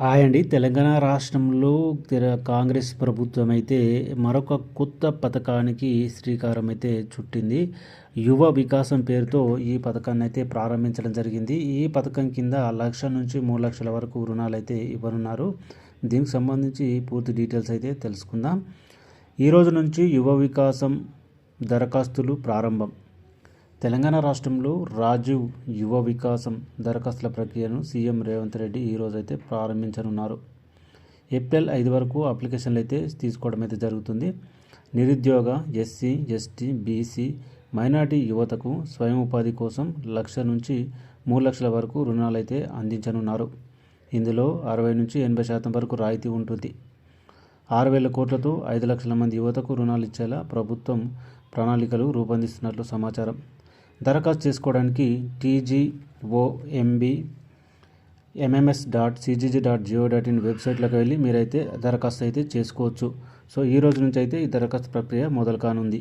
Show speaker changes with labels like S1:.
S1: Hi అండి తెలంగాణ రాష్ట్రంలో తెర- కాంగ్రెస్ ప్రభుత్వం అయితే మరొక కొత్త పథకానికి శ్రీకారం అయితే చుట్టింది. యువ వికాసం పేరుతో ఈ పథకాన్ని అయితే ప్రారంభించడం జరిగింది. ఈ పథకం కింద లక్ష నుంచి మూడు లక్షల వరకు రుణాలు అయితే ఇవ్వనున్నారు. దీనికి సంబంధించి పూర్తి డీటెయిల్స్ అయితే తెలుసుకుందాం. ఈ రోజు నుంచి యువ వికాసం దరఖాస్తులు ప్రారంభం. తెలంగాణ రాష్ట్రంలో రాజీవ్ యువ వికాసం దరఖాస్తుల ప్రక్రియను సీఎం రేవంత్ రెడ్డి ఈరోజు అయితే ప్రారంభించనున్నారు. ఏప్రిల్ ఐదు వరకు అప్లికేషన్లు అయితే తీసుకోవడం అయితే జరుగుతుంది. నిరుద్యోగ ఎస్సీ ఎస్టీ బీసీ మైనార్టీ యువతకు స్వయం ఉపాధి కోసం లక్ష నుంచి మూడు లక్షల వరకు రుణాలు అయితే అందించనున్నారు. ఇందులో అరవై నుంచి ఎనభై శాతం వరకు రాయితీ ఉంటుంది. ఆరు వేల కోట్లతో ఐదు లక్షల మంది యువతకు రుణాలు ఇచ్చేలా ప్రభుత్వం ప్రణాళికలు రూపొందిస్తున్నట్లు సమాచారం. దరఖాస్తు చేసుకోవడానికి TGOMB MMS dot CGG dot gov dot in వెబ్సైట్లోకి వెళ్ళి మీరైతే దరఖాస్తు అయితే చేసుకోవచ్చు. సో ఈ రోజు నుంచి అయితే ఈ దరఖాస్తు ప్రక్రియ మొదలు కానుంది